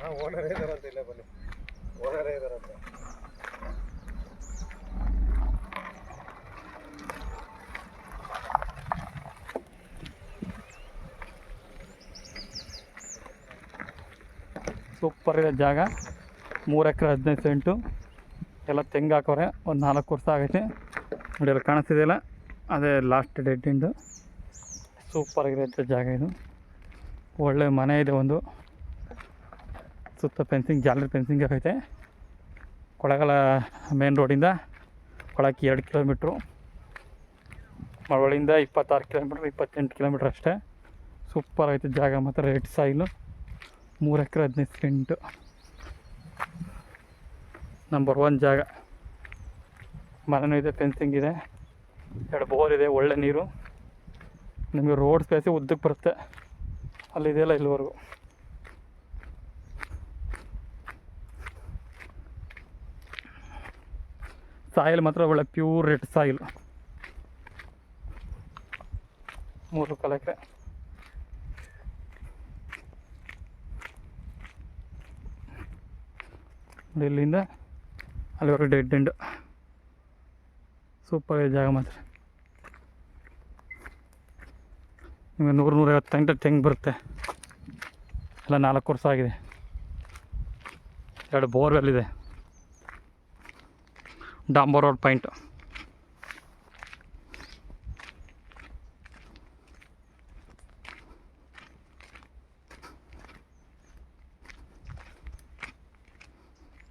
ಓನರೇ ಬನ್ನಿ. ಓನರೇ ಸೂಪರ್ ಇದೆ ಜಾಗ. ಮೂರು ಎಕರೆ ಹದಿನೈದು ಸೆಂಟು. ಎಲ್ಲ ತೆಂಗು ಹಾಕೋರೆ. ಒಂದು ನಾಲ್ಕು ವರ್ಷ ಆಗೈತೆ. ನೋಡಿ ಅಲ್ಲಿ ಕಾಣಿಸ್ತಿದೆಯಲ್ಲ? ಅದೇ ಲಾಸ್ಟ್ ಡೇಟಿಂದು ಸೂಪರ್ ಆಗಿರುತ್ತೆ ಜಾಗ ಇದು. ಒಳ್ಳೆ ಮನೆ ಇದೆ ಒಂದು. ಸುತ್ತ ಫೆನ್ಸಿಂಗ್ ಜಾಲರಿ ಫೆನ್ಸಿಂಗ್ ಆಗೈತೆ. ಕೊಳಗಲ ಮೇನ್ ರೋಡಿಂದ ಕೊಳಕ್ಕೆ ಎರಡು ಕಿಲೋಮೀಟ್ರು ಮಳವಳ್ಳಿಯಿಂದ ಇಪ್ಪತ್ತಾರು ಕಿಲೋಮೀಟ್ರ್ ಇಪ್ಪತ್ತೆಂಟು ಕಿಲೋಮೀಟ್ರ್ ಅಷ್ಟೇ. ಸೂಪರ್ ಐತೆ ಜಾಗ ಮಾತ್ರ ರೆಡ್ ಸಾಯಿಲು ಮೂರು ಎಕರೆ ಹದಿನೈದು ಸೆಂಟು ನಂಬರ್ ಒನ್ ಜಾಗ. ಮರನೂ ಇದೆ ಫೆನ್ಸಿಂಗ್ ಇದೆ. ಎರಡು ಬೋರ್ ಇದೆ, ಒಳ್ಳೆ ನೀರು. ನಿಮಗೆ ರೋಡ್ ಸ್ಪೇಸಿ ಉದ್ದಕ್ಕೆ ಬರುತ್ತೆ. ಅಲ್ಲಿದೆಯಲ್ಲ ಇಲ್ಲಿವರೆಗೂ. ಸಾಯಿಲ್ ಮಾತ್ರ ಒಳ್ಳೆ ಪ್ಯೂರ್ ರೆಡ್ ಸಾಯಿಲ್ ಮೂರು ಕಲಕ್ಕೆ ಇಲ್ಲಿಂದ ಅಲ್ಲಿವರೆಗೆ ಡೆಡ್ ಎಂಡ್ ಸೂಪರ್ ಜಾಗ ಮಾತ್ರ. ನಿಮಗೆ ನೂರು ನೂರೈವತ್ತು ಗಂಟೆ ತೆಂಗು ಬರುತ್ತೆ. ಎಲ್ಲ ನಾಲ್ಕು ವರ್ಷ ಆಗಿದೆ. ಎರಡು ಬೋರ್ವೆಲ್ ಇದೆ. Damboro pointer.